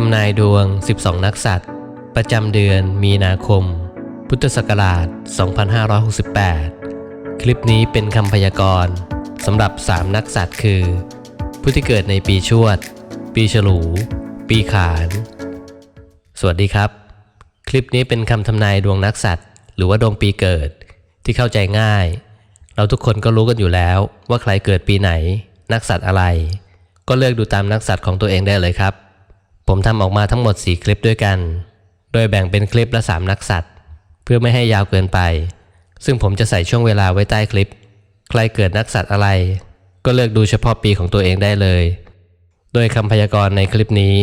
ทำนายดวง 12 นักสัตว์ ประจำเดือนมีนาคม พุทธศักราช 2568 คลิปนี้เป็นคำพยากรณ์สำหรับ 3 นักสัตว์คือ ผู้ที่เกิดในปีชวด ปีฉลู ปีขาน สวัสดีครับ คลิปนี้เป็นคำทำนายดวงนักสัตว์ หรือว่าดวงปีเกิดที่เข้าใจง่าย เราทุกคนก็รู้กันอยู่แล้วว่าใครเกิดปีไหน นักสัตว์อะไร ก็เลือกดูตามนักสัตว์ของตัวเองได้เลยครับ ผมทำออกมาทั้งหมด 4 คลิปด้วยกัน โดยแบ่งเป็นคลิปละ 3 นักสัตว์ เพื่อไม่ให้ยาวเกินไป ซึ่งผมจะใส่ช่วงเวลาไว้ใต้คลิป ใครเกิดนักสัตว์อะไร ก็เลือกดูเฉพาะปีของตัวเองได้เลย โดยคำพยากรณ์ในคลิปนี้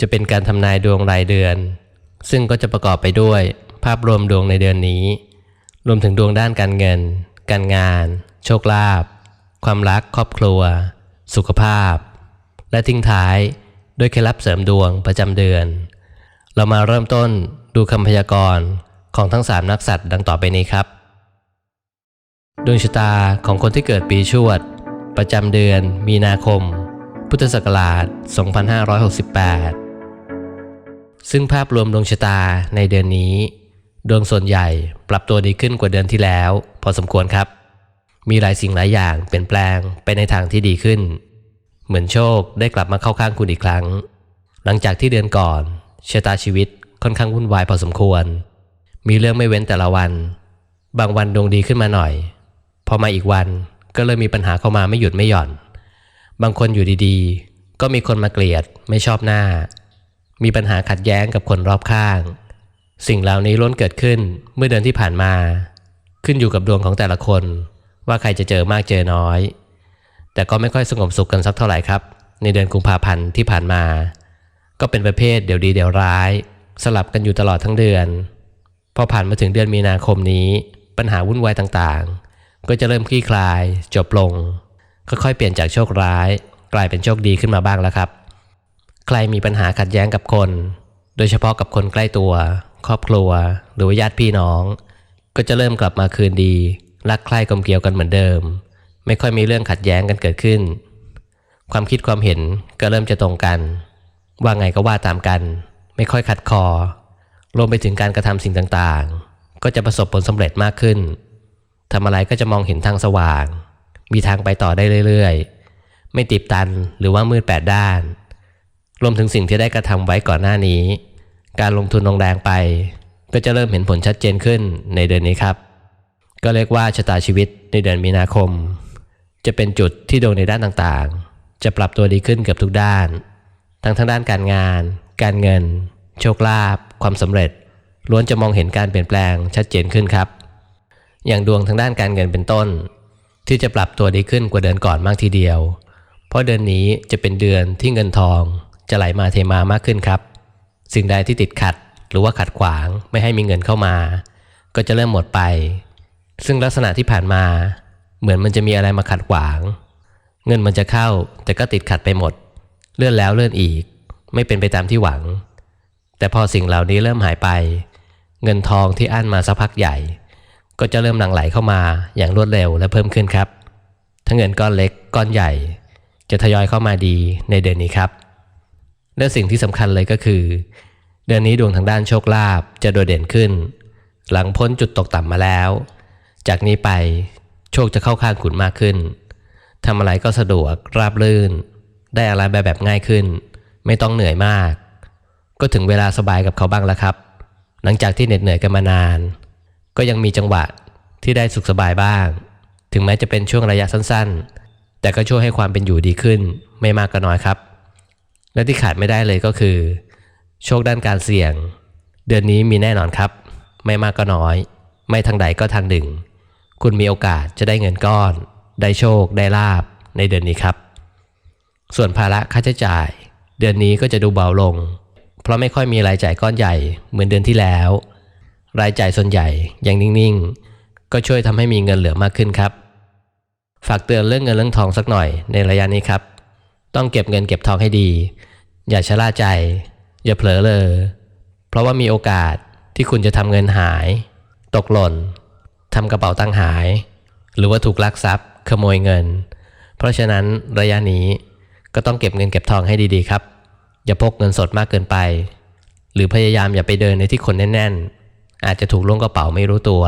จะเป็นการทำนายดวงรายเดือน ซึ่งก็จะประกอบไปด้วย ภาพรวมดวงในเดือนนี้ รวมถึงดวงด้านการเงิน การงาน โชคลาภ ความรัก ครอบครัว สุขภาพ และทิ้งท้าย ด้วยเคล็ดลับเสริมดวงประจำเดือน เรามาเริ่มต้นดูคำพยากรณ์ของทั้ง3นักสัตว์ดังต่อไปนี้ครับ ดวงชะตาของคนที่เกิดปีชวด ประจำเดือน มีนาคม พุทธศักราช 2568 ซึ่งภาพรวมดวงชะตาในเดือนนี้ ดวงส่วนใหญ่ปรับตัวดีขึ้นกว่าเดือนที่แล้ว พอสมควรครับ มีหลายสิ่งหลายอย่างเปลี่ยนแปลงไปในทางที่ดีขึ้น เหมือนโชคได้กลับมาเข้าข้างคุณอีกครั้ง หลังจากที่เดือนก่อนชะตาชีวิตค่อนข้างวุ่นวายพอสมควร มีเรื่องไม่เว้นแต่ละวัน บางวันดวงดีขึ้นมาหน่อย พอมาอีกวันก็เริ่มมีปัญหาเข้ามาไม่หยุดไม่หย่อน บางคนอยู่ดีๆ ก็มีคนมาเกลียดไม่ชอบหน้า มีปัญหาขัดแย้งกับคนรอบข้าง สิ่งเหล่านี้ล้วนเกิดขึ้นเมื่อเดือนที่ผ่านมา ขึ้นอยู่กับดวงของแต่ละคน ว่าใครจะเจอมากเจอน้อย แต่ก็ไม่ค่อยสงบสุขกันสักเท่าไหร่ครับ ในเดือนกุมภาพันธ์ที่ผ่านมา ก็เป็นประเภทเดี๋ยวดีเดี๋ยวร้าย สลับกันอยู่ตลอดทั้งเดือน พอผ่านมาถึงเดือนมีนาคมนี้ ปัญหาวุ่นวายต่างๆ ก็จะเริ่มคลี่คลาย จบลง ค่อยๆเปลี่ยนจากโชคร้าย กลายเป็นโชคดีขึ้นมาบ้างแล้วครับ ใครมีปัญหาขัดแย้งกับคน โดยเฉพาะกับคนใกล้ตัว ครอบครัว หรือว่าญาติพี่น้อง ก็จะเริ่มกลับมาคืนดีรักใคร่กลมเกลียวกันเหมือนเดิม ไม่ค่อยมีเรื่องขัดแย้งกันเกิดขึ้น ความคิดความเห็นก็เริ่มจะตรงกัน ว่าไงก็ว่าตามกัน ไม่ค่อยขัดคอ รวมไปถึงการกระทำสิ่งต่างๆ ก็จะประสบผลสำเร็จมากขึ้นทำอะไรก็จะมองเห็นทางสว่าง มีทางไปต่อได้เรื่อยๆ ไม่ติดตันหรือว่ามืดแปดด้าน รวมถึงสิ่งที่ได้กระทำไว้ก่อนหน้านี้ การลงทุนลงแรงไป ก็จะเริ่มเห็นผลชัดเจนขึ้นในเดือนนี้ครับ ก็เรียกว่าชะตาชีวิตในเดือนมีนาคม จะเป็นจุดที่ดวงในด้านต่างๆ จะปรับตัวดีขึ้นเกือบทุกด้าน ทั้งทางด้านการงาน การเงิน โชคลาภความสำเร็จ ล้วนจะมองเห็นการเปลี่ยนแปลงชัดเจนขึ้นครับ อย่างดวงทางด้านการเงินเป็นต้น ที่จะปรับตัวดีขึ้นกว่าเดือนก่อนมากทีเดียว เพราะเดือนนี้จะเป็นเดือนที่เงินทองจะไหลมาเทมามากขึ้นครับ สิ่งใดที่ติดขัดหรือว่าขัดขวางไม่ให้มีเงินเข้ามา ก็จะเริ่มหมดไป ซึ่งลักษณะที่ผ่านมา เหมือนมันจะมีอะไรมาขัดขวาง เงินมันจะเข้า แต่ก็ติดขัดไปหมด เลื่อนแล้วเลื่อนอีก ไม่เป็นไปตามที่หวัง แต่พอสิ่งเหล่านี้เริ่มหายไป เงินทองที่อั้นมาสักพักใหญ่ ก็จะเริ่มหลั่งไหลเข้ามาอย่างรวดเร็วและเพิ่มขึ้นครับ ทั้งเงินก้อนเล็กก้อนใหญ่ จะทยอยเข้ามาดีในเดือนนี้ครับ และสิ่งที่สำคัญเลยก็คือ เดือนนี้ดวงทางด้านโชคลาภจะโดดเด่นขึ้น หลังพ้นจุดตกต่ำมาแล้ว จากนี้ไป โชคจะเข้าข้างคุณมากขึ้นทำอะไรก็สะดวกราบรื่น ได้อะไรแบบแบบง่ายขึ้น ไม่ต้องเหนื่อยมาก ก็ถึงเวลาสบายกับเขาบ้างแล้วครับ หลังจากที่เหน็ดเหนื่อยกันมานาน ก็ยังมีจังหวะที่ได้สุขสบายบ้าง ถึงแม้จะเป็นช่วงระยะสั้นๆ แต่ก็ช่วยให้ความเป็นอยู่ดีขึ้น ไม่มากก็น้อยครับ และที่ขาดไม่ได้เลยก็คือ โชคด้านการเสี่ยง เดือนนี้มีแน่นอนครับ ไม่มากก็น้อย ไม่ทางใดก็ทางหนึ่ง คุณมีโอกาสจะได้เงินก้อน ได้โชค ได้ลาบในเดือนนี้ครับ ส่วนภาระค่าใช้จ่าย เดือนนี้ก็จะดูเบาลง เพราะไม่ค่อยมีรายจ่ายก้อนใหญ่เหมือนเดือนที่แล้ว รายจ่ายส่วนใหญ่ยังนิ่งๆ ก็ช่วยทำให้มีเงินเหลือมากขึ้นครับ ฝากเตือนเรื่องเงินเรื่องทองสักหน่อยในระยะนี้ครับ ต้องเก็บเงินเก็บทองให้ดี อย่าชะล่าใจ อย่าเผลอเลยเพราะว่ามีโอกาสที่คุณจะทำเงินหาย ตกหล่น ทำกระเป๋าตังค์หาย หรือว่าถูกลักทรัพย์ ขโมยเงิน เพราะฉะนั้นระยะนี้ก็ต้องเก็บเงินเก็บทองให้ดีๆครับ อย่าพกเงินสดมากเกินไป หรือพยายามอย่าไปเดินในที่คนแน่น ๆ อาจจะถูกล้วงกระเป๋าไม่รู้ตัว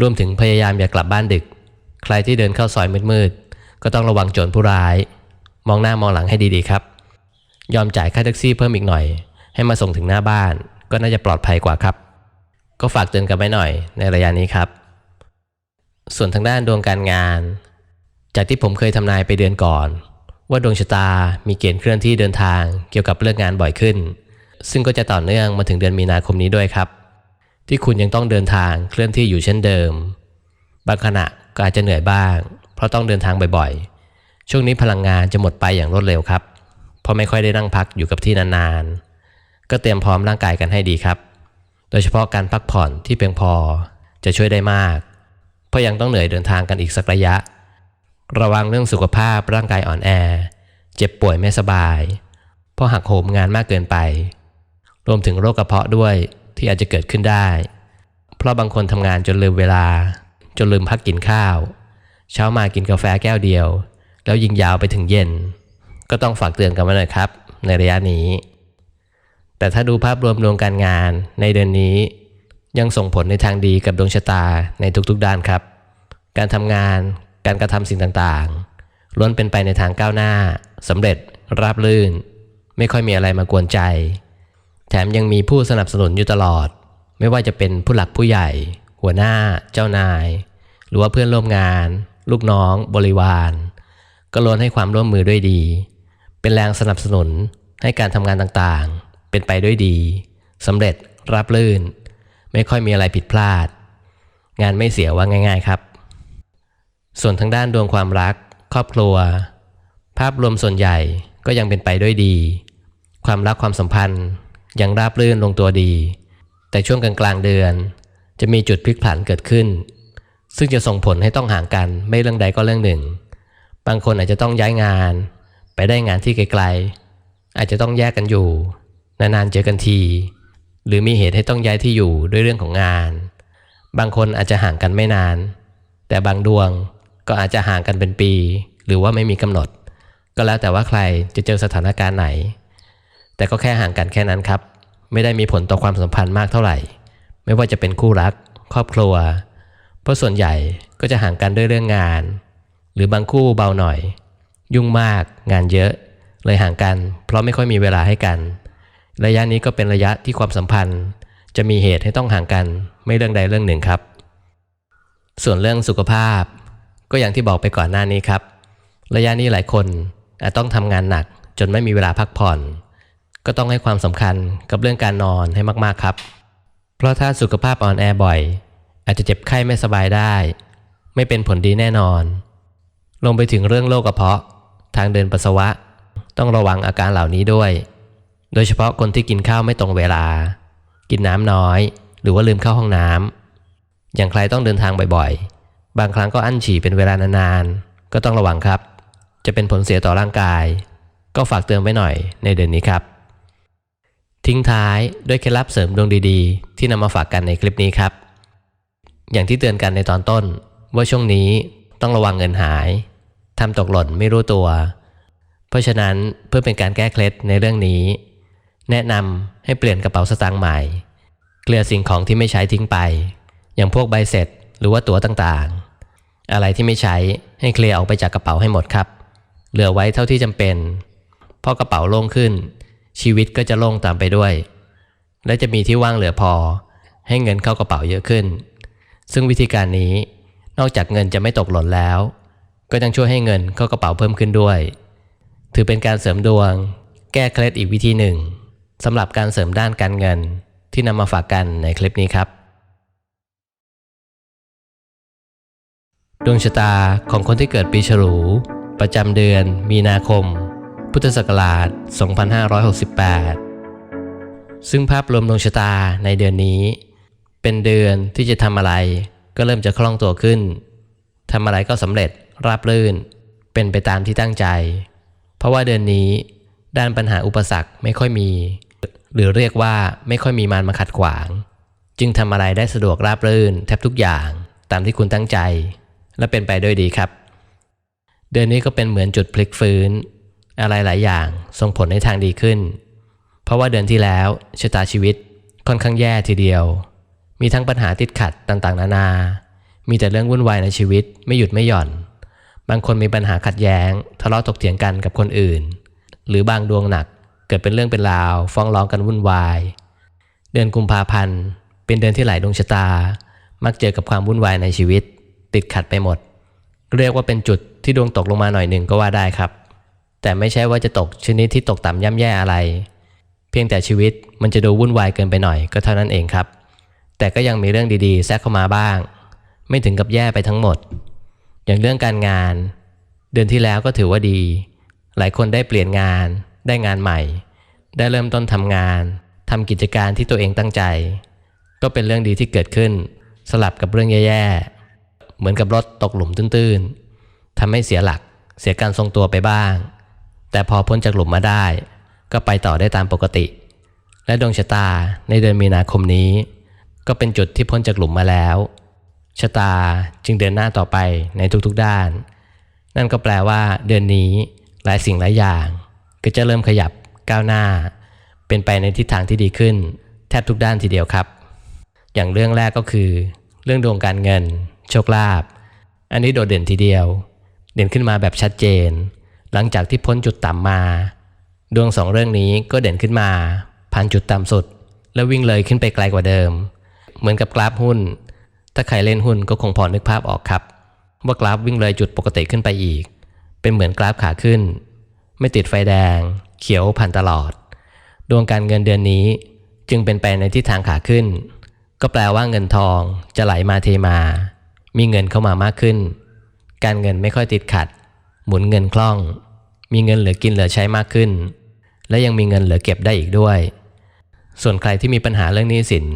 รวมถึงพยายามอย่ากลับบ้านดึก ใครที่เดินเข้าซอยมืดๆก็ต้องระวังโจรผู้ร้าย มองหน้ามองหลังให้ดีๆครับ ยอมจ่ายค่าแท็กซี่เพิ่มอีกหน่อย ให้มาส่งถึงหน้าบ้าน ก็น่าจะปลอดภัยกว่าครับ ก็ฝากเตือนกันไว้หน่อยในระยะนี้ครับ ส่วนทางด้านดวงการงาน จากที่ผมเคยทำนายไปเดือนก่อน ว่าดวงชะตามีเกณฑ์เคลื่อนที่เดินทางเกี่ยวกับเรื่องงานบ่อยขึ้น ซึ่งก็จะต่อเนื่องมาถึงเดือนมีนาคมนี้ด้วยครับ ที่คุณยังต้องเดินทางเคลื่อนที่อยู่เช่นเดิม บางขณะก็อาจจะเหนื่อยบ้าง เพราะต้องเดินทางบ่อยๆ ช่วงนี้พลังงานจะหมดไปอย่างรวดเร็วครับเพราะไม่ค่อยได้นั่งพักอยู่กับที่นานๆ ก็เตรียมพร้อมร่างกายกันให้ดีครับ โดยเฉพาะการพักผ่อนที่เพียงพอจะช่วยได้มาก เพราะยังต้องเหนื่อยเดินทางกันอีกสักระยะ ระวังเรื่องสุขภาพร่างกายอ่อนแอ เจ็บป่วยไม่สบาย เพราะหักโหมงานมากเกินไป รวมถึงโรคกระเพาะด้วยที่อาจจะเกิดขึ้นได้ เพราะบางคนทำงานจนลืมเวลา จนลืมพักกินข้าว เช้ามากินกาแฟแก้วเดียว แล้วยิงยาวไปถึงเย็น ก็ต้องฝากเตือนกันไว้หน่อยครับ ในระยะนี้ แต่ถ้าดูภาพรวมดวงการงานในเดือนนี้ ยังส่งผลในทางดีกับดวงชะตาในทุกๆด้านครับ การทำงาน การกระทำสิ่งต่างๆ ล้วนเป็นไปในทางก้าวหน้าสำเร็จ ราบรื่น ไม่ค่อยมีอะไรมากวนใจ แถมยังมีผู้สนับสนุนอยู่ตลอด ไม่ว่าจะเป็นผู้หลักผู้ใหญ่ หัวหน้า เจ้านาย หรือว่าเพื่อนร่วมงาน ลูกน้อง บริวาร ก็ล้วนให้ความร่วมมือด้วยดี เป็นแรงสนับสนุนให้การทำงานต่างๆ เป็นไปด้วยดีสำเร็จราบรื่น ไม่ค่อยมีอะไรผิดพลาด งานไม่เสียว่าง่าย ๆครับ ส่วนทางด้านดวงความรัก ครอบครัว ภาพรวมส่วนใหญ่ก็ยังเป็นไปด้วยดี ความรักความสัมพันธ์ยังราบรื่นลงตัวดี แต่ช่วงกลางกลางๆเดือน จะมีจุดพลิกผันเกิดขึ้น ซึ่งจะส่งผลให้ต้องห่างกันไม่เรื่องใดก็เรื่องหนึ่ง บางคนอาจจะต้องย้ายงาน ไปได้งานที่ไกลๆอาจจะต้องแยกกันอยู่ นานๆเจอกันที หรือมีเหตุให้ต้องย้ายที่อยู่ด้วยเรื่องของงาน บางคนอาจจะห่างกันไม่นาน แต่บางดวงก็อาจจะห่างกันเป็นปี หรือว่าไม่มีกำหนด ก็แล้วแต่ว่าใครจะเจอสถานการณ์ไหน แต่ก็แค่ห่างกันแค่นั้นครับ ไม่ได้มีผลต่อความสัมพันธ์มากเท่าไหร่ ไม่ว่าจะเป็นคู่รัก ครอบครัว เพราะส่วนใหญ่ก็จะห่างกันด้วยเรื่องงาน หรือบางคู่เบาหน่อย ยุ่งมาก งานเยอะ เลยห่างกัน เพราะไม่ค่อยมีเวลาให้กัน ระยะนี้ก็เป็นระยะที่ความสัมพันธ์ จะมีเหตุให้ต้องห่างกัน ไม่เรื่องใดเรื่องหนึ่งครับ ส่วนเรื่องสุขภาพ ก็อย่างที่บอกไปก่อนหน้านี้ครับ ระยะนี้หลายคนอาจต้องทำงานหนักจนไม่มีเวลาพักผ่อน ก็ต้องให้ความสำคัญกับเรื่องการนอนให้มากๆครับ เพราะถ้าสุขภาพอ่อนแอบ่อย อาจจะเจ็บไข้ไม่สบายได้ ไม่เป็นผลดีแน่นอน ลงไปถึงเรื่องโรคกระเพาะ ทางเดินปัสสาวะ ต้องระวังอาการเหล่านี้ด้วย โดยเฉพาะคนที่กินข้าวไม่ตรงเวลา กินน้ำน้อย หรือว่าลืมเข้าห้องน้ำอย่างใครต้องเดินทางบ่อยๆ บางครั้งก็อั้นฉี่เป็นเวลานานๆ ก็ต้องระวังครับ จะเป็นผลเสียต่อร่างกาย ก็ฝากเตือนไว้หน่อยในเดือนนี้ครับ ทิ้งท้ายด้วยเคล็ดลับเสริมดวงดีๆ ที่นำมาฝากกันในคลิปนี้ครับ อย่างที่เตือนกันในตอนต้น ว่าช่วงนี้ต้องระวังเงินหายทำตกหล่นไม่รู้ตัว เพราะฉะนั้นเพื่อเป็นการแก้เคล็ดในเรื่องนี้ แนะนำให้เปลี่ยนกระเป๋าสตางค์ใหม่ เคลียร์สิ่งของที่ไม่ใช้ทิ้งไป อย่างพวกใบเสร็จหรือว่าตั๋วต่างๆ อะไรที่ไม่ใช้ให้เคลียร์ออกไปจากกระเป๋าให้หมดครับ เหลือไว้เท่าที่จำเป็น พอกระเป๋าโล่งขึ้น ชีวิตก็จะโล่งตามไปด้วย และจะมีที่ว่างเหลือพอ ให้เงินเข้ากระเป๋าเยอะขึ้น ซึ่งวิธีการนี้นอกจากเงินจะไม่ตกหล่นแล้ว ก็ยังช่วยให้เงินเข้ากระเป๋าเพิ่มขึ้นด้วย ถือเป็นการเสริมดวง แก้เคล็ดอีกวิธีหนึ่ง สำหรับการเสริมด้านการเงินที่นำมาฝากกันในคลิปนี้ครับ ดวงชะตาของคนที่เกิดปีฉลู ประจำเดือนมีนาคม พุทธศักราช 2568 ซึ่งภาพรวมดวงชะตาในเดือนนี้ เป็นเดือนที่จะทำอะไร ก็เริ่มจะคล่องตัวขึ้นทำอะไรก็สำเร็จราบรื่น เป็นไปตามที่ตั้งใจ เพราะว่าเดือนนี้ด้านปัญหาอุปสรรคไม่ค่อยมี หรือเรียกว่าไม่ค่อยมีมารมาขัดขวาง จึงทำอะไรได้สะดวกราบรื่นแทบทุกอย่างตามที่คุณตั้งใจ และเป็นไปด้วยดีครับ เดือนนี้ก็เป็นเหมือนจุดพลิกฟื้น อะไรหลายอย่างส่งผลในทางดีขึ้น เพราะว่าเดือนที่แล้วชะตาชีวิตค่อนข้างแย่ทีเดียว มีทั้งปัญหาติดขัดต่างๆ นานา มีแต่เรื่องวุ่นวายในชีวิตไม่หยุดไม่หย่อน บางคนมีปัญหาขัดแย้ง ทะเลาะตกเถียงกันกับคนอื่น หรือบางดวงหนัก เกิดเป็นเรื่องเป็นราว ฟ้องร้องกันวุ่นวาย เดือนกุมภาพันธ์ เป็นเดือนที่หลายดวงชะตา มักเจอกับความวุ่นวายในชีวิต ติดขัดไปหมด เรียกว่าเป็นจุดที่ดวงตกลงมาหน่อยหนึ่งก็ว่าได้ครับ แต่ไม่ใช่ว่าจะตกชนิดที่ตกต่ำย่ำแย่อะไร เพียงแต่ชีวิตมันจะดูวุ่นวายเกินไปหน่อยก็เท่านั้นเองครับ แต่ก็ยังมีเรื่องดีๆ แทรกเข้ามาบ้าง ไม่ถึงกับแย่ไปทั้งหมด อย่างเรื่องการงาน เดือนที่แล้วก็ถือว่าดี หลายคนได้เปลี่ยนงาน ได้งานใหม่ ได้เริ่มต้นทำงานทำกิจการที่ตัวเองตั้งใจ ก็เป็นเรื่องดีที่เกิดขึ้น สลับกับเรื่องแย่ๆ เหมือนกับรถตกหลุมตื้นๆทำให้เสียหลัก เสียการทรงตัวไปบ้าง แต่พอพ้นจากหลุมมาได้ ก็ไปต่อได้ตามปกติ และดวงชะตาในเดือนมีนาคมนี้ ก็เป็นจุดที่พ้นจากหลุมมาแล้วชะตาจึงเดินหน้าต่อไปในทุกๆด้าน นั่นก็แปลว่าเดือนนี้หลายสิ่งหลายอย่าง ก็จะเริ่มขยับก้าวหน้า เป็นไปในทิศทางที่ดีขึ้น แทบทุกด้านทีเดียวครับ อย่างเรื่องแรกก็คือ เรื่องดวงการเงิน โชคลาภอันนี้โดดเด่นทีเดียว เด่นขึ้นมาแบบชัดเจน หลังจากที่พ้นจุดต่ำมา ดวงสองเรื่องนี้ก็เด่นขึ้นมา ผ่านจุดต่ำสุด แล้ววิ่งเลยขึ้นไปไกลกว่าเดิม เหมือนกับกราฟหุ้น ถ้าใครเล่นหุ้นก็คงพอนึกภาพออกครับ ว่ากราฟวิ่งเลยจุดปกติขึ้นไปอีก เป็นเหมือนกราฟขาขึ้น ไม่ติดไฟแดง เขียวผ่านตลอด ดวงการเงินเดือนนี้จึงเป็นไปในทิศทางขาขึ้น ก็แปลว่าเงินทองจะไหลมาเทมา มีเงินเข้ามามากขึ้น การเงินไม่ค่อยติดขัด หมุนเงินคล่อง มีเงินเหลือกินเหลือใช้มากขึ้น และยังมีเงินเหลือเก็บได้อีกด้วย ส่วนใครที่มีปัญหาเรื่องหนี้สิน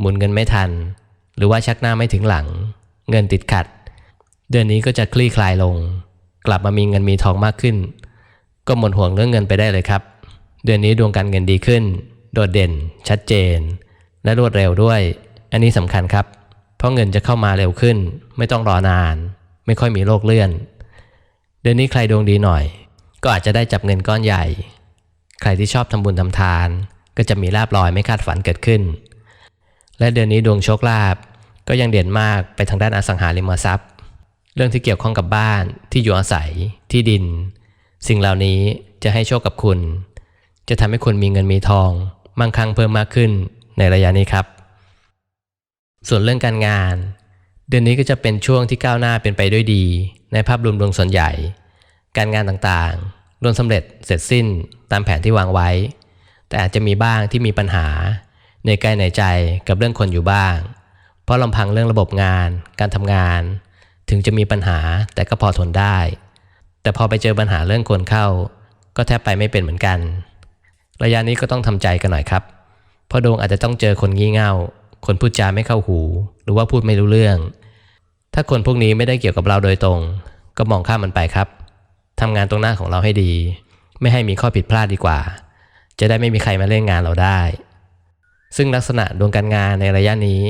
หมุนเงินไม่ทัน หรือว่าชักหน้าไม่ถึงหลัง เงินติดขัด เดือนนี้ก็จะคลี่คลายลง กลับมามีเงินมีทองมากขึ้น ก็หมดห่วงเรื่องเงินไปได้เลยครับ เดือนนี้ดวงการเงินดีขึ้น โดดเด่น ชัดเจน และรวดเร็วด้วย อันนี้สำคัญครับ เพราะเงินจะเข้ามาเร็วขึ้น ไม่ต้องรอนาน ไม่ค่อยมีโรคเลื่อน เดือนนี้ใครดวงดีหน่อย ก็อาจจะได้จับเงินก้อนใหญ่ ใครที่ชอบทำบุญทำทาน ก็จะมีลาบลอยไม่คาดฝันเกิดขึ้น และเดือนนี้ดวงโชคลาภก็ยังเด่นมากไปทางด้านอสังหาริมทรัพย์ เรื่องที่เกี่ยวข้องกับบ้านที่อยู่อาศัยที่ดิน สิ่งเหล่านี้จะให้โชคกับคุณ จะทำให้คุณมีเงินมีทอง มั่งคั่งเพิ่มมากขึ้นในระยะนี้ครับ ส่วนเรื่องการงาน เดือนนี้ก็จะเป็นช่วงที่ก้าวหน้าเป็นไปด้วยดี ในภาพรวมดวงส่วนใหญ่ การงานต่างๆล้วนสำเร็จเสร็จสิ้นตามแผนที่วางไว้ แต่อาจจะมีบ้างที่มีปัญหา ในกายในใจกับเรื่องคนอยู่บ้าง เพราะลำพังเรื่องระบบงาน การทำงาน ถึงจะมีปัญหาแต่ก็พอทนได้ แต่พอไปเจอปัญหาเรื่องคนเข้า ก็แทบไปไม่เป็นเหมือนกัน ระยะนี้ก็ต้องทำใจกันหน่อยครับ เพราะดวงอาจจะต้องเจอคนงี่เง่า คนพูดจาไม่เข้าหู หรือว่าพูดไม่รู้เรื่อง ถ้าคนพวกนี้ไม่ได้เกี่ยวกับเราโดยตรง ก็มองข้ามมันไปครับทำงานตรงหน้าของเราให้ดี ไม่ให้มีข้อผิดพลาดดีกว่า จะได้ไม่มีใครมาเล่นงานเราได้ ซึ่งลักษณะดวงการงานในระยะนี้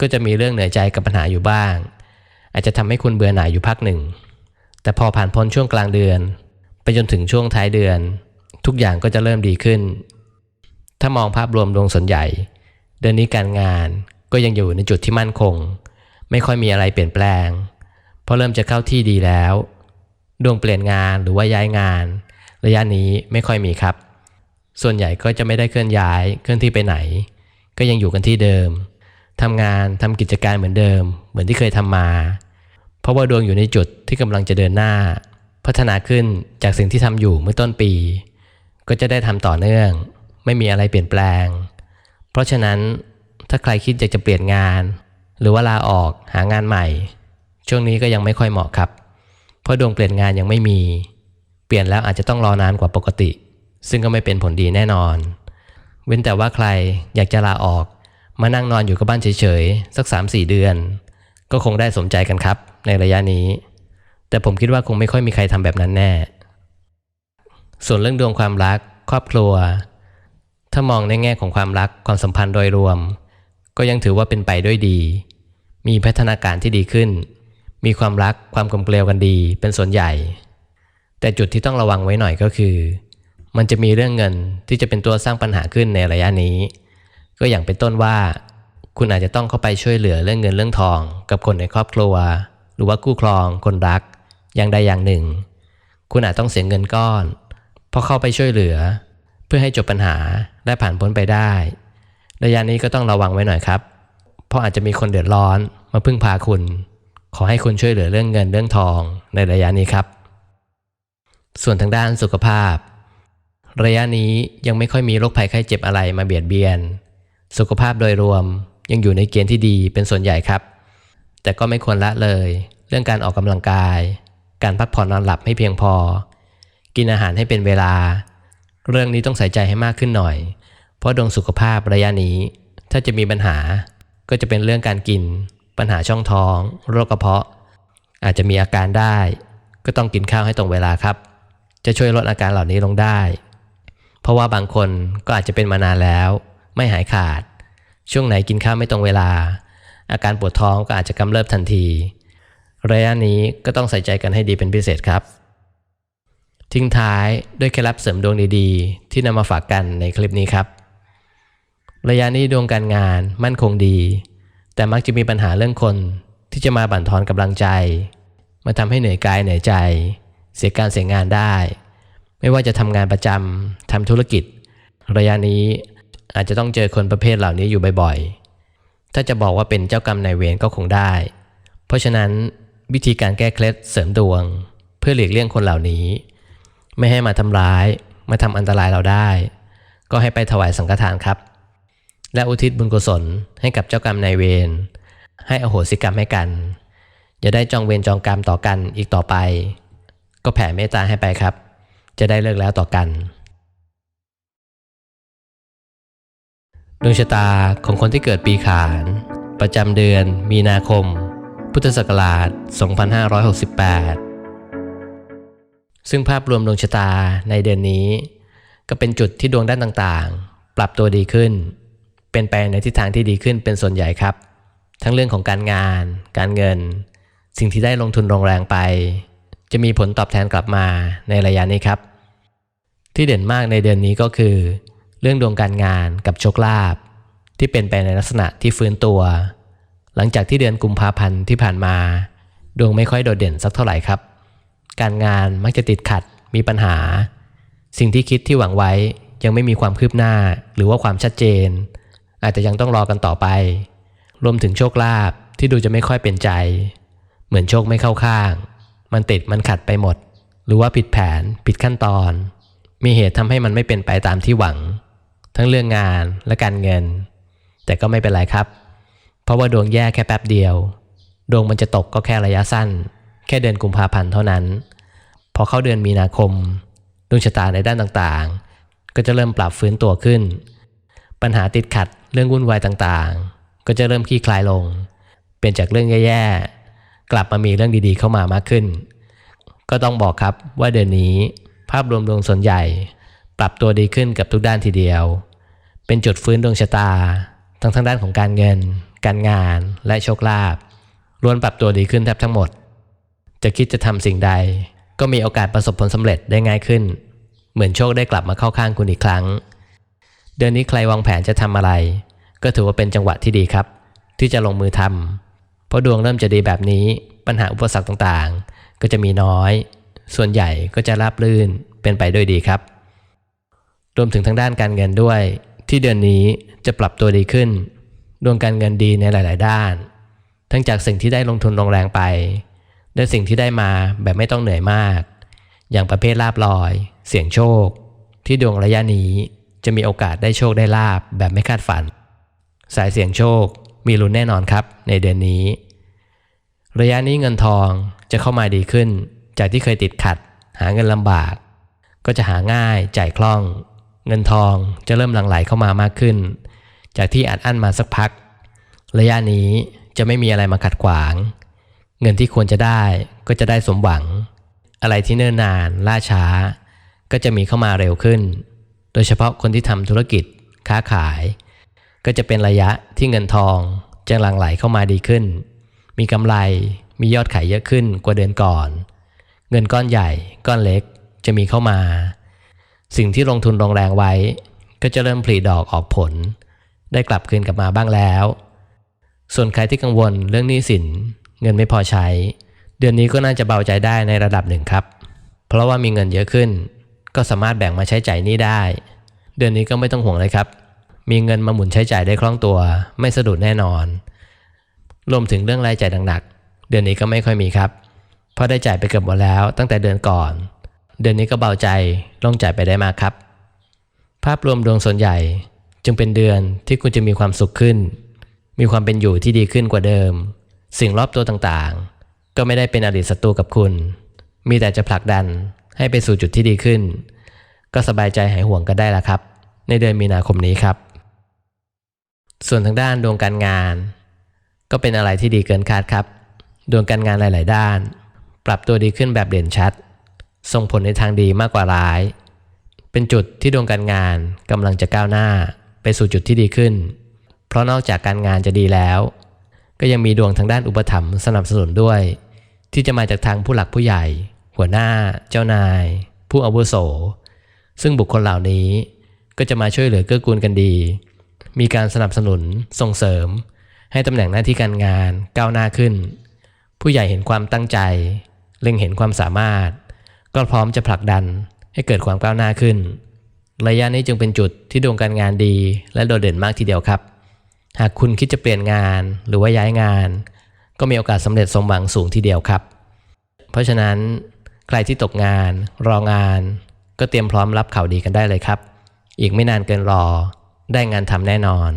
ก็จะมีเรื่องเหนื่อยใจกับปัญหาอยู่บ้าง อาจจะทำให้คุณเบื่อหน่ายอยู่พักหนึ่ง แต่พอผ่านพ้นช่วงกลางเดือน ไปจนถึงช่วงท้ายเดือน ทุกอย่างก็จะเริ่มดีขึ้น ถ้ามองภาพรวมดวงส่วนใหญ่ เดือนนี้การงานก็ยังอยู่ในจุดที่มั่นคง ไม่ค่อยมีอะไรเปลี่ยนแปลง เพราะเริ่มจะเข้าที่ดีแล้ว ดวงเปลี่ยนงานหรือว่าย้ายงาน ระยะนี้ไม่ค่อยมีครับ ส่วนใหญ่ก็จะไม่ได้เคลื่อนย้ายเคลื่อนที่ไปไหน ก็ยังอยู่กันที่เดิมทำงานทำกิจการเหมือนเดิม เหมือนที่เคยทำมา ราะว่าดวงอยู่ในจุดที่กำลังจะเดินหน้า พัฒนาขึ้นจากสิ่งที่ทำอยู่เมื่อต้นปี ก็จะได้ทำต่อเนื่อง ไม่มีอะไรเปลี่ยนแปลง เพราะฉะนั้นถ้าใครคิดอยากจะเปลี่ยนงาน หรือว่าลาออกหางานใหม่ ช่วงนี้ก็ยังไม่ค่อยเหมาะครับ เพราะดวงเปลี่ยนงานยังไม่มี เปลี่ยนแล้วอาจจะต้องรอนานกว่าปกติ ซึ่งก็ไม่เป็นผลดีแน่นอน เว้นแต่ว่าใครอยากจะลาออก มานั่งนอนอยู่กับบ้านเฉยๆสัก 3-4 เดือน ก็คงได้สมใจกันครับ ในระยะนี้ แต่ผมคิดว่าคงไม่ค่อยมีใครทำแบบนั้นแน่ ส่วนเรื่องดวงความรัก ครอบครัว ถ้ามองในแง่ของความรักความสัมพันธ์โดยรวม ก็ยังถือว่าเป็นไปด้วยดี มีพัฒนาการที่ดีขึ้น มีความรักความกลมเกลียวกันดี เป็นส่วนใหญ่ แต่จุดที่ต้องระวังไว้หน่อยก็คือ มันจะมีเรื่องเงินที่จะเป็นตัวสร้างปัญหาขึ้นในระยะนี้ ก็อย่างเป็นต้นว่าคุณอาจจะต้องเข้าไปช่วยเหลือเรื่องเงินเรื่องทองกับคนในครอบครัว หรือว่ากู้ครองคนรัก อย่างใดอย่างหนึ่ง คุณอาจต้องเสียเงินก้อนเพราะเข้าไปช่วยเหลือ เพื่อให้จบปัญหาและผ่านพ้นไปได้ ระยะนี้ก็ต้องระวังไว้หน่อยครับ เพราะอาจจะมีคนเดือดร้อนมาพึ่งพาคุณ ขอให้คุณช่วยเหลือเรื่องเงินเรื่องทองในระยะนี้ครับ ส่วนทางด้านสุขภาพ ระยะนี้ยังไม่ค่อยมีโรคภัยไข้เจ็บอะไรมาเบียดเบียน สุขภาพโดยรวมยังอยู่ในเกณฑ์ที่ดีเป็นส่วนใหญ่ครับ แต่ก็ไม่ควรละเลย เรื่องการออกกำลังกาย การพักผ่อนนอนหลับให้เพียงพอ กินอาหารให้เป็นเวลา เรื่องนี้ต้องใส่ใจให้มากขึ้นหน่อย เพราะดวงสุขภาพระยะนี้ ถ้าจะมีปัญหาก็จะเป็นเรื่องการกิน ปัญหาช่องท้อง โรคกระเพาะ อาจจะมีอาการได้ ก็ต้องกินข้าวให้ตรงเวลาครับ จะช่วยลดอาการเหล่านี้ลงได้ เพราะว่าบางคนก็อาจจะเป็นมานานแล้ว ไม่หายขาด ช่วงไหนกินข้าวไม่ตรงเวลา อาการปวดท้องก็อาจจะกำเริบทันที ระยะนี้ก็ต้องใส่ใจกันให้ดีเป็นพิเศษครับ ทิ้งท้ายด้วยเคล็ดลับเสริมดวงดีๆ ที่นำมาฝากกันในคลิปนี้ครับ ระยะนี้ดวงการงานมั่นคงดี แต่มักจะมีปัญหาเรื่องคนที่จะมาบั่นทอนกำลังใจ มาทำให้เหนื่อยกายเหนื่อยใจ เสียการเสียงานได้ ไม่ว่าจะทำงานประจำทำธุรกิจ ระยะนี้อาจจะต้องเจอคนประเภทเหล่านี้อยู่บ่อยๆ ถ้าจะบอกว่าเป็นเจ้ากรรมนายเวรก็คงได้ เพราะฉะนั้นวิธีการแก้เคล็ดเสริมดวง เพื่อหลีกเลี่ยงคนเหล่านี้ ไม่ให้มาทำร้าย มาทำอันตรายเราได้ ก็ให้ไปถวายสังฆทานครับ และอุทิศบุญกุศลให้กับเจ้ากรรมนายเวรให้อโหสิกรรมให้กันอย่าได้จองเวรจองกรรมต่อกันอีกต่อไป ก็แผ่เมตตาให้ไปครับ จะได้เลิกแล้วต่อกัน ดวงชะตาของคนที่เกิดปีขาน ประจำเดือนมีนาคม พุทธศักราช 2568 ซึ่งภาพรวมดวงชะตาในเดือนนี้ ก็เป็นจุดที่ดวงด้านต่างๆ ปรับตัวดีขึ้น เป็นไปในทิศทางที่ดีขึ้นเป็นส่วนใหญ่ครับ ทั้งเรื่องของการงาน การเงิน สิ่งที่ได้ลงทุนลงแรงไป จะมีผลตอบแทนกลับมาในระยะนี้ครับ ที่เด่นมากในเดือนนี้ก็คือ เรื่องดวงการงานกับโชคลาภที่เป็นไปในลักษณะที่ฟื้นตัว หลังจากที่เดือนกุมภาพันธ์ที่ผ่านมา ดวงไม่ค่อยโดดเด่นสักเท่าไหร่ครับ การงานมักจะติดขัดมีปัญหา สิ่งที่คิดที่หวังไว้ยังไม่มีความคืบหน้าหรือว่าความชัดเจน อาจจะยังต้องรอกันต่อไป รวมถึงโชคลาภที่ดูจะไม่ค่อยเป็นใจ เหมือนโชคไม่เข้าข้าง มันติดมันขัดไปหมด หรือว่าผิดแผนผิดขั้นตอน มีเหตุทำให้มันไม่เป็นไปตามที่หวัง ทั้งเรื่องงานและการเงิน แต่ก็ไม่เป็นไรครับ เพราะว่าดวงแย่แค่แป๊บเดียว ดวงมันจะตกก็แค่ระยะสั้น แค่เดือนกุมภาพันธ์เท่านั้น พอเข้าเดือนมีนาคม ดวงชะตาในด้านต่างๆ ก็จะเริ่มปรับฟื้นตัวขึ้น ปัญหาติดขัดเรื่องวุ่นวายต่างๆ ก็จะเริ่มคลี่คลายลง เปลี่ยนจากเรื่องแย่ๆ กลับมามีเรื่องดีๆเข้ามามากขึ้น ก็ต้องบอกครับว่าเดือนนี้ภาพรวมดวงส่วนใหญ่ ปรับตัวดีขึ้นกับทุกด้านทีเดียว เป็นจุดฟื้นดวงชะตา ทั้งทางด้านของการเงิน การงานและโชคลาภล้วนปรับตัวดีขึ้นแทบทั้งหมด จะคิดจะทำสิ่งใด ก็มีโอกาสประสบผลสำเร็จได้ง่ายขึ้น เหมือนโชคได้กลับมาเข้าข้างคุณอีกครั้ง เดือนนี้ใครวางแผนจะทำอะไร ก็ถือว่าเป็นจังหวะที่ดีครับ ที่จะลงมือทำเพราะดวงเริ่มจะดีแบบนี้ปัญหาอุปสรรคต่างๆ ก็จะมีน้อย ส่วนใหญ่ก็จะราบรื่นเป็นไปด้วยดีครับ รวมถึงทางด้านการเงินด้วย ที่เดือนนี้จะปรับตัวดีขึ้น ดวงการเงินดีในหลาย ๆ ด้าน ทั้งจากสิ่งที่ได้ลงทุนลงแรงไป และสิ่งที่ได้มาแบบไม่ต้องเหนื่อยมาก อย่างประเภทลาบลอย เสี่ยงโชค ที่ดวงระยะนี้จะมีโอกาสได้โชคได้ลาบแบบไม่คาดฝัน สายเสี่ยงโชคมีลุ้นแน่นอนครับ ในเดือนนี้ ระยะนี้เงินทองจะเข้ามาดีขึ้น จากที่เคยติดขัด หาเงินลำบาก ก็จะหาง่ายจ่ายคล่อง เงินทองจะเริ่มหลั่งไหลเข้ามามากขึ้น จากที่อัดอั้นมาสักพัก ระยะนี้จะไม่มีอะไรมาขัดขวาง เงินที่ควรจะได้ก็จะได้สมหวัง อะไรที่เนิ่นนานล่าช้า ก็จะมีเข้ามาเร็วขึ้น โดยเฉพาะคนที่ทำธุรกิจค้าขาย ก็จะเป็นระยะที่เงินทองจะหลั่งไหลเข้ามาดีขึ้น มีกำไรมียอดขายเยอะขึ้นกว่าเดือนก่อน เงินก้อนใหญ่ก้อนเล็กจะมีเข้ามา สิ่งที่ลงทุนลงแรงไว้ ก็จะเริ่มผลิดอกออกผล ได้กลับคืนกลับมาบ้างแล้ว ส่วนใครที่กังวลเรื่องหนี้สิน เงินไม่พอใช้ เดือนนี้ก็น่าจะเบาใจได้ในระดับหนึ่งครับ เพราะว่ามีเงินเยอะขึ้น ก็สามารถแบ่งมาใช้จ่ายหนี้ได้ เดือนนี้ก็ไม่ต้องห่วงเลยครับ มีเงินมาหมุนใช้จ่ายได้คล่องตัว ไม่สะดุดแน่นอน รวมถึงเรื่องรายจ่ายหนักๆเดือนนี้ก็ไม่ค่อยมีครับ เพราะได้จ่ายไปเกือบหมดแล้วตั้งแต่เดือนก่อน เดือนนี้ก็เบาใจโล่งใจไปได้มากครับ ภาพรวมดวงส่วนใหญ่จึงเป็นเดือนที่คุณจะมีความสุขขึ้น มีความเป็นอยู่ที่ดีขึ้นกว่าเดิม สิ่งรอบตัวต่างๆ ก็ไม่ได้เป็นอดีตศัตรูกับคุณ มีแต่จะผลักดันให้ไปสู่จุดที่ดีขึ้น ก็สบายใจหายห่วงกันได้ละครับ ในเดือนมีนาคมนี้ครับ ส่วนทางด้านดวงการงาน ก็เป็นอะไรที่ดีเกินคาดครับ ดวงการงานหลาย ๆ ด้าน ปรับตัวดีขึ้นแบบเด่นชัด ส่งผลในทางดีมากกว่าร้าย เป็นจุดที่ดวงการงานกำลังจะก้าวหน้าไปสู่จุดที่ดีขึ้น เพราะนอกจากการงานจะดีแล้ว ก็ยังมีดวงทางด้านอุปถัมภ์สนับสนุนด้วย ที่จะมาจากทางผู้หลักผู้ใหญ่ หัวหน้า เจ้านาย ผู้อาวุโส ซึ่งบุคคลเหล่านี้ก็จะมาช่วยเหลือเกื้อกูลกันดี มีการสนับสนุนส่งเสริม ให้ตำแหน่งหน้าที่การงานก้าวหน้าขึ้น ผู้ใหญ่เห็นความตั้งใจ เล็งเห็นความสามารถ ก็พร้อมจะผลักดันให้เกิดความก้าวหน้าขึ้น ระยะนี้จึงเป็นจุดที่ดวงการงานดีและโดดเด่นมากทีเดียวครับ หากคุณคิดจะเปลี่ยนงานหรือว่าย้ายงาน ก็มีโอกาสสำเร็จสมหวังสูงทีเดียวครับ เพราะฉะนั้นใครที่ตกงาน รองาน ก็เตรียมพร้อมรับข่าวดีกันได้เลยครับ อีกไม่นานเกินรอ ได้งานทำแน่นอน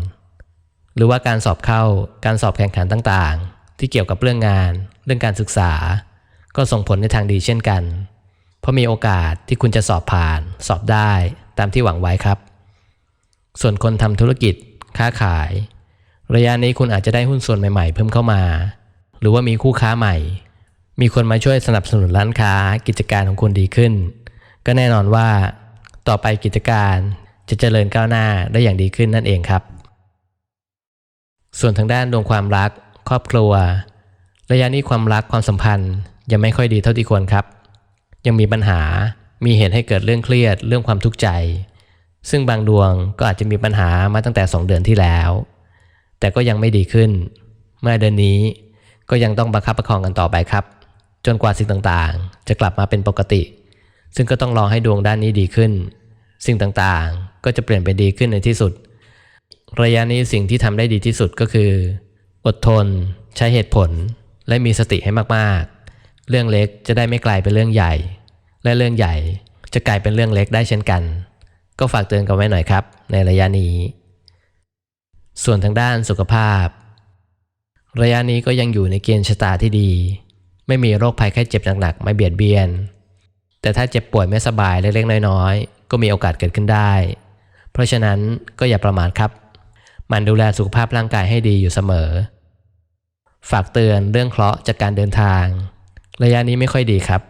หรือว่าการสอบเข้าการสอบแข่งขันต่างๆ ที่เกี่ยวกับเรื่องงาน เรื่องการศึกษา ก็ส่งผลในทางดีเช่นกัน เพราะมีโอกาสที่คุณจะสอบผ่าน สอบได้ตามที่หวังไว้ครับ ส่วนคนทำธุรกิจ ค้าขาย ระยะนี้คุณอาจจะได้หุ้นส่วนใหม่ๆ เพิ่มเข้ามา หรือว่ามีคู่ค้าใหม่ มีคนมาช่วยสนับสนุนร้านค้า กิจการของคุณดีขึ้น ก็แน่นอนว่า ต่อไปกิจการจะเจริญก้าวหน้าได้อย่างดีขึ้นนั่นเองครับ ส่วนทางด้านดวงความรัก ครอบครัว ระยะนี้ความรักความสัมพันธ์ยังไม่ค่อยดีเท่าที่ควรครับ ยังมีปัญหา มีเหตุให้เกิดเรื่องเครียด เรื่องความทุกข์ใจ ซึ่งบางดวงก็อาจจะมีปัญหามาตั้งแต่ 2 เดือนที่แล้ว แต่ก็ยังไม่ดีขึ้น เมื่อเดือนนี้ก็ยังต้องประคับประคองกันต่อไปครับ จนกว่าสิ่งต่างๆ จะกลับมาเป็นปกติ ซึ่งก็ต้องรอให้ดวงด้านนี้ดีขึ้น สิ่งต่างๆ ก็จะเปลี่ยนไปดีขึ้นในที่สุด ระยะนี้สิ่งที่ทำได้ดีที่สุดก็คือ อดทน ใช้เหตุผล และมีสติให้มากๆ เรื่องเล็กจะได้ไม่กลายเป็นเรื่องใหญ่ และเรื่องใหญ่จะกลายเป็นเรื่องเล็กได้เช่นกัน ก็ฝากเตือนกันไว้หน่อยครับ ในระยะนี้ ส่วนทางด้านสุขภาพ ระยะนี้ก็ยังอยู่ในเกณฑ์ชะตาที่ดี ไม่มีโรคภัยไข้เจ็บหนักๆไมาเบียดเบียน แต่ถ้าเจ็บป่วยไม่สบายเล็กๆน้อยๆ ก็มีโอกาสเกิดขึ้นได้ เพราะฉะนั้นก็อย่าประมาทครับ มันดูแลสุขภาพร่างกายให้ดีอยู่เสมอ ฝากเตือนเรื่องเคราะห์จากการเดินทาง ระยะนี้ไม่ค่อยดีครับ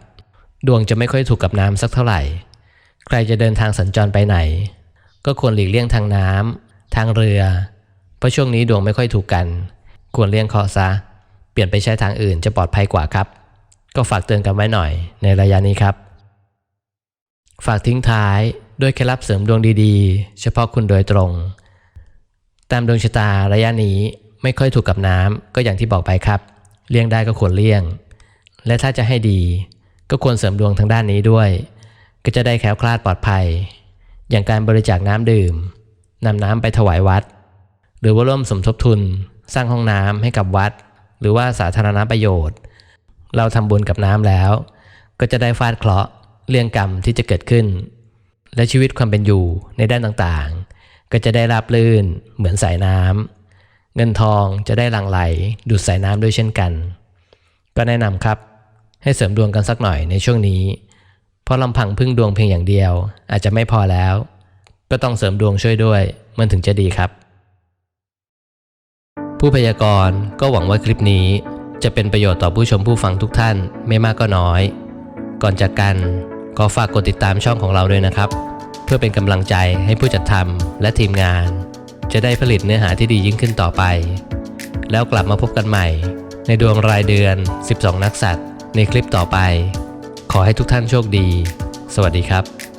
ดวงจะไม่ค่อยถูกกับน้ำสักเท่าไหร่ ใครจะเดินทางสัญจรไปไหน ก็ควรหลีกเลี่ยงทางน้ำทางเรือ เพราะช่วงนี้ดวงไม่ค่อยถูกกัน ควรเลี่ยงเคราะซะ เปลี่ยนไปใช้ทางอื่นจะปลอดภัยกว่าครับ ก็ฝากเตือนกันไว้หน่อยในระยะนี้ครับ ฝากทิ้งท้ายด้วยเคล็ดลับเสริมดวงดีๆ เฉพาะคุณโดยตรง ตามดวงชะตาระยะนี้ไม่ค่อยถูกกับน้ำก็อย่างที่บอกไปครับ เลี่ยงได้ก็ควรเลี่ยง และถ้าจะให้ดี ก็ควรเสริมดวงทางด้านนี้ด้วย ก็จะได้แคล้วคลาดปลอดภัย อย่างการบริจาคน้ำดื่มนำน้ำไปถวายวัด หรือว่าร่วมสมทบทุน สร้างห้องน้ำให้กับวัด หรือว่าสาธารณประโยชน์ เราทำบุญกับน้ำแล้ว ก็จะได้ฟาดเคราะห์เรื่องกรรมที่จะเกิดขึ้น และชีวิตความเป็นอยู่ในด้านต่างๆ ก็จะได้ราบลื่นเหมือนสายน้ำเงินทองจะได้หลั่งไหลดูดสายน้ำด้วยเช่นกัน ก็แนะนำครับ ให้เสริมดวงกันสักหน่อยในช่วงนี้ เพราะลำพังพึ่งดวงเพียงอย่างเดียว อาจจะไม่พอแล้ว ก็ต้องเสริมดวงช่วยด้วย มันถึงจะดีครับ ผู้พยากรณ์ก็หวังว่าคลิปนี้ จะเป็นประโยชน์ต่อผู้ชมผู้ฟังทุกท่านไม่มากก็น้อย ก่อนจากกันขอฝากกดติดตามช่องของเราด้วยนะครับ เพื่อเป็นกำลังใจให้ผู้จัดทำและทีมงาน จะได้ผลิตเนื้อหาที่ดียิ่งขึ้นต่อไป แล้วกลับมาพบกันใหม่ ในดวงรายเดือน 12 นักสัตว์ ในคลิปต่อไป ขอให้ทุกท่านโชคดี สวัสดีครับ